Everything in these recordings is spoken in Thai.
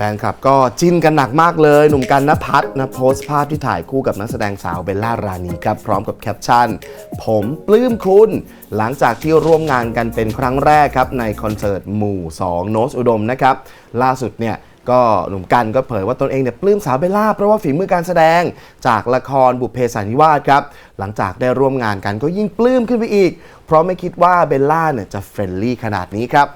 แฟนคลับก็จิ้นกันหนักมากเลย หนุ่มกันนภัทรนะโพสต์ภาพที่ถ่ายคู่กับนักแสดงสาวเบลล่ารานีครับ พร้อมกับแคปชั่น ผมปลื้มคุณ หลังจากที่ร่วมงานกันเป็นครั้งแรกครับ ในคอนเสิร์ตหมู่ 2 โนสอุดมนะครับ ล่าสุดเนี่ยก็หนุ่มกันก็เผยว่าตนเองเนี่ยปลื้มสาวเบลล่าเพราะว่าฝีมือการแสดงจากละครบุพเพสันนิวาสครับ หลังจากได้ร่วมงานกันก็ยิ่งปลื้มขึ้นไปอีก เพราะไม่คิดว่าเบลล่าเนี่ยจะเฟรนลี่ขนาดนี้ครับ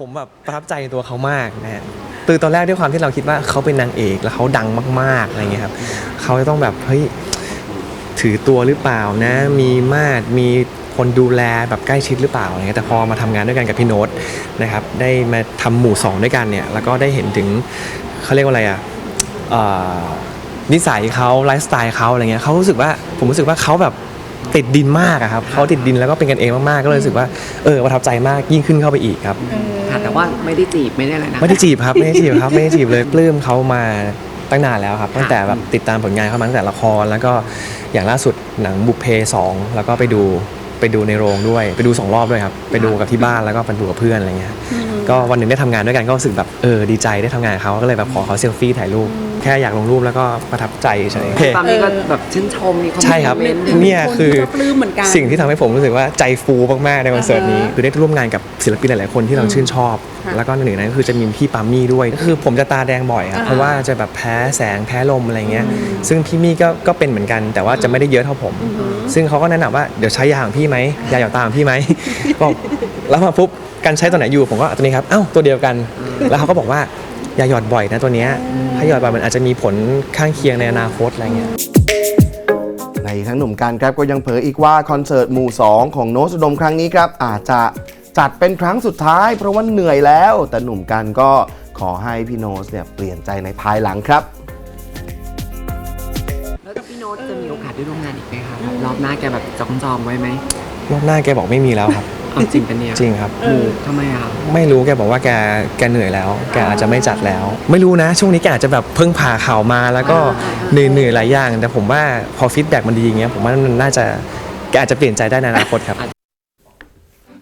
ผมแบบประทับใจตัวเขามากนะฮะคือตอนแรกด้วยความที่เราคิดว่าเขาเป็นนางเอกแล้วเขาดังมากๆอะไรเงี้ยครับเขาจะต้องแบบเฮ้ยถือตัวหรือเปล่านะ มีมาดมีคนดูแลแบบใกล้ชิดหรือเปล่าอะไรเงี้ยแต่พอมาทำงานด้วยกันกับพี่โน้ตนะครับ ได้มาทำหมู่สองด้วยกันเนี่ยแล้วก็ได้เห็นถึงเขาเรียกว่าอะไรอะนิสัยเขาไลฟ์สไตล์เขาอะไรเงี้ยเขารู้สึกว่าผมรู้สึกว่าเขาแบบ ติดดินมากอะครับเขาติดดินแล้วก็เป็นกันเองมากๆก็เลยรู้สึกว่าเออประทับใจมากยิ่งขึ้นเข้าไปอีกครับ ค่ะแต่ว่าไม่ได้จีบไม่ได้อะไรนะ ไม่ได้จีบครับไม่ได้จีบครับไม่ได้จีบเลยปลื้มเขามาตั้งนานแล้วครับ ตั้งแต่แบบติดตามผลงานเขามาตั้งแต่ละคร แล้วก็อย่างล่าสุดหนังบุพเพสองแล้วก็ไปดูไปดูในโรงด้วย ไปดูสองรอบด้วยครับ ไปดูกับที่บ้านแล้วก็ไปดูกับเพื่อนอะไรเงี้ย ก็วันหนึ่งได้ทำงานด้วยกันก็รู้สึกแบบเออดีใจได้ทำงานกับเขาก็เลยแบบขอเขาเซลฟี่ถ่ายรูป แค่อยากลงรูปแล้วก็ประทับใจเฉยตอนนี้ก็แบบชื่นชมมีคอมเมนต์ใช่ครับเมนต์เนี่ยคือก็ปลื้มเหมือนกัน สิ่งที่ทำให้ผมรู้สึกว่าใจฟูมากๆในคอนเสิร์ตนี้อ่าฮะคือได้ร่วมงานกับศิลปินหลายๆคนที่เราชื่นชอบค่ะแล้วก็หนึ่งในนั้นก็คือจะมีพี่ปามี่ด้วยก็คือผมจะตาแดงบ่อยครับอ่าเพราะว่าจะแบบแพ้แสงแพ้ลมอะไรเงี้ยซึ่งพี่มี่ก็ก็เป็นเหมือนกัน แต่ว่าจะไม่ได้เยอะเท่าผม ซึ่งเขาก็แนะนำว่าเดี๋ยวใช้ยาของพี่ไหมยาหยอดตาของพี่ไหม บอกแล้วมาปุ๊บ การใช้ตัวไหนอยู่ผมก็เอาตัวนี้ครับเอ้าตัวเดียวกัน แล้วเขาก็บอกว่าอย่าหยอดบ่อยนะตัวเนี้ยถ้าหยอดบ่อยมันอาจจะมีผลข้างเคียงในอนาคตอะไรเงี้ย ในทั้งหนุ่มกันครับก็ยังเผยอีกว่าคอนเสิร์ตหมู่ 2 ของโนสอุดมครั้งนี้ครับ อาจจะจัดเป็นครั้งสุดท้ายเพราะว่าเหนื่อยแล้ว แต่หนุ่มกันก็ขอให้พี่โนสเนี่ยเปลี่ยนใจในภายหลังครับ แล้วกับพี่โน้ตจะมีโอกาสได้ร่วมงานอีกไหมคะแบบรอบหน้าแกแบบจองจองๆไว้ไหมรอบหน้าแกบอกไม่มีแล้วครับ เอาจริงเป็นเนี่ยจริงครับหมู่ทำไมอะคะไม่รู้แกบอกว่าแกแกเหนื่อยแล้ว แกอาจจะไม่จัดแล้ว ไม่รู้นะ ช่วงนี้แกอาจจะแบบเพิ่งผ่าข่าวมาแล้วก็เหนื่อยเหนื่อยหลายอย่าง แต่ผมว่าพอฟีดแบ็กมันดีอย่างเงี้ยผมว่ามันน่าจะแกอาจจะเปลี่ยนใจได้ในอนาคตครับ